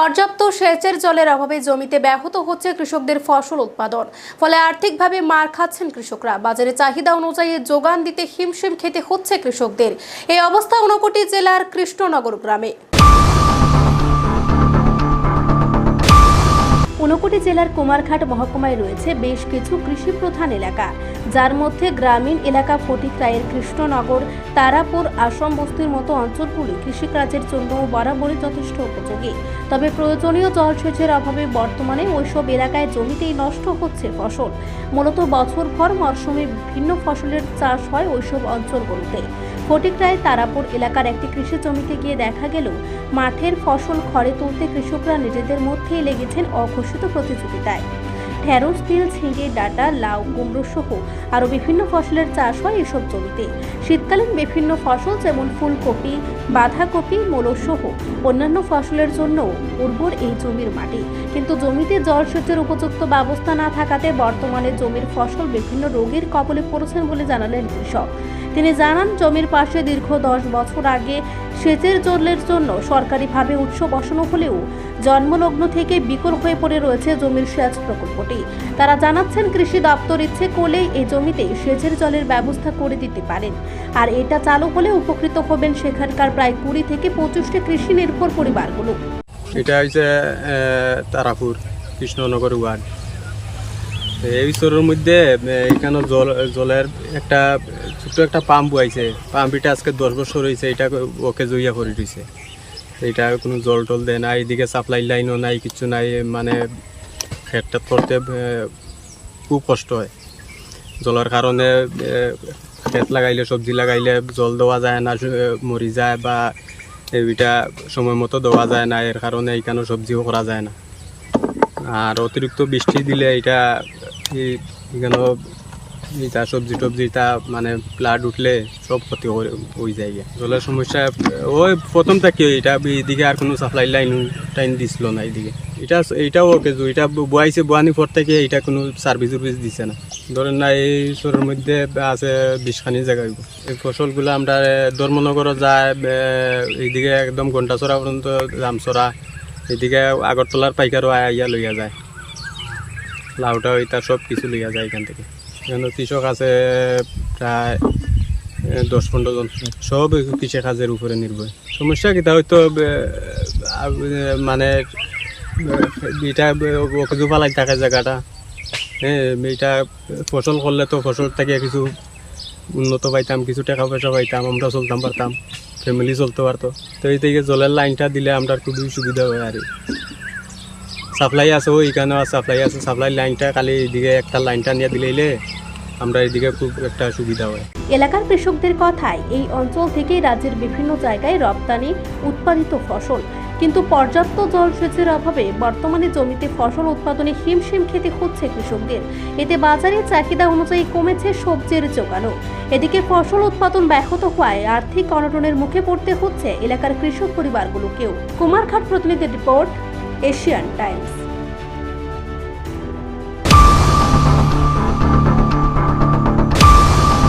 পর্যাপ্ত সেচের জলের অভাবে জমিতে ব্যাহত হচ্ছে কৃষকদের ফসল উৎপাদন। ফলে আর্থিকভাবে মার খাচ্ছেন কৃষকরা। বাজারে চাহিদা অনুযায়ী যোগান দিতে হিমশিম খেতে হচ্ছে কৃষকদের। এই অবস্থা ঊনকোটি জেলার কৃষ্ণনগর গ্রামে। ঊনকোটি জেলার কুমারঘাট মহকুমায় রয়েছে বেশ কিছু কৃষি প্রধান এলাকা। যার মধ্যে গ্রামীণ এলাকা ফটিকরায়ের কৃষ্ণনগর, তারাপুর আশ্রম বস্তির মতো অঞ্চলগুলি কৃষিকাজের জন্য বরাবরই যথেষ্ট উপযোগী। তবে প্রয়োজনীয় জলসেচের অভাবে বর্তমানে ওইসব এলাকায় জমিতেই নষ্ট হচ্ছে ফসল। মূলত বছরভর মরশুমে ভিন্ন ফসলের চাষ হয় ওইসব অঞ্চলগুলোতে। ফটিকরায় তারাপুর এলাকার একটি কৃষি জমিতে গিয়ে দেখা গেল, মাঠের ফসল খড়ে তুলতে কৃষকরা নিজেদের মধ্যেই লেগেছেন অঘোষিত প্রতিযোগিতায়। ঢেঁড়স, তিল, ঝিঙে, ডাটা, লাউ, কুমড়ো সহ আরও বিভিন্ন ফসলের চাষ হয় এসব জমিতে। শীতকালীন বিভিন্ন ফসল যেমন ফুলকপি, বাঁধাকপি, মূলো সহ অন্যান্য ফসলের জন্য উর্বর এই জমির মাটি। কিন্তু জমিতে জলসেচের উপযুক্ত ব্যবস্থা না থাকাতে বর্তমানে জমির ফসল বিভিন্ন রোগের কবলে পড়েছেন বলে জানালেন কৃষক। তিনি জানান, জমির পাশে দীর্ঘ দশ বছর আগে সেচের জলের জন্য সরকারিভাবে উৎস বসানো হলেও জন্মলগ্ন থেকে বিকল হয়ে পড়ে রয়েছে জমির সেচ প্রকল্পটি। তারা জানাচ্ছেন, কৃষি দপ্তর ইচ্ছে করলেই এই জমিতে সেচের জলের ব্যবস্থা করে দিতে পারেন। আর এটা চালু হলে উপকৃত হবেন সেখানকার প্রায় কুড়ি থেকে পঁচিশটি কৃষি নির্ভর পরিবারগুলো। এটা হচ্ছে তারাপুর, কৃষ্ণনগর ওয়ার্ড। এই স্তরের মধ্যে এখানে জল, জলের একটা ছোট্ট একটা পাম্প বইছে পাম্পটা আজকে দশ বছর হয়েছে এটা ওকে জইয়া করে দিছে। এটা কোনো জল টল দেয় না এইদিকে সাপ্লাই লাইনও নাই, কিছু নাই মানে খেটটা করতে খুব কষ্ট হয়। জলের কারণে খেত লাগাইলে, সবজি লাগাইলে জল দেওয়া যায় না মরি যায় বা এইটা সময় মতো দেওয়া যায় না, এর কারণে এইখানে সবজিও করা যায় না। আর অতিরিক্ত বৃষ্টি দিলে এটা এটা সবজি টবজি তা মানে প্লাড উঠলে সব ক্ষতি হয়ে- যায় জলের সমস্যা, ওই প্রথম থেকে এটা এদিকে আর কোনো সাপ্লাই লাইন টাইন দিছিল না এইদিকে। এটা এইটাও ওকে যে এটা বয়াইছে বোয়ানি পর থেকে এটা কোনো সার্ভিস উর্ভিস দিছে না। ধরেন না, এই শহরের মধ্যে আছে বিশখানি জায়গা হইব। এই ফসলগুলো আমরা ধর্মনগরও যায় এইদিকে একদম ঘন্টাছড়া পর্যন্ত রামছড়া এদিকে আগরতলার পাইকারও আইয়া লইয়া যায়। লাউটা ওইটা সব কিছু লইয়া যায় এখান থেকে। এখানে কৃষক আছে প্রায় দশ পনেরো জন। সব কৃষি কাজের উপরে নির্ভর। সমস্যা কিতা হয়তো মানে এটা অকেজু পালাই থাকে জায়গাটা। হ্যাঁ এটা ফসল করলে তো ফসল থেকে কিছু উন্নত পাইতাম, কিছু টাকা পয়সা পাইতাম, আমরা চলতাম, পারতাম। ফ্যামিলি চলতে পারতো। তো এই থেকে জলের লাইনটা দিলে আমরা খুবই সুবিধা হয় আর সাপ্লাই আছে ওইখানেও সাপ্লাই আছে সাপ্লাই লাইনটা খালি এইদিকে একটা লাইনটা নিয়ে দিলে আমরা এদিকে খুব একটা সুবিধা হয়। এলাকার কৃষকদের কথায়, এই অঞ্চল থেকে রাজ্যের বিভিন্ন জায়গায় রপ্তানি, উৎপাদিত ফসল। কিন্তু পর্যাপ্ত জলসেচের অভাবে বর্তমানে জমিতে ফসল উৎপাদনে হিমশিম খেতে হচ্ছে কৃষকদের। এতে বাজারে চাহিদা অনুযায়ী কমেছে সবজির যোগানও। এদিকে ফসল উৎপাদন ব্যাহত হওয়ায় আর্থিক অনটনের মুখে পড়তে হচ্ছে এলাকার কৃষক পরিবারগুলোকেও। কুমারঘাট প্রতিনিধির রিপোর্ট এশিয়ান টাইমস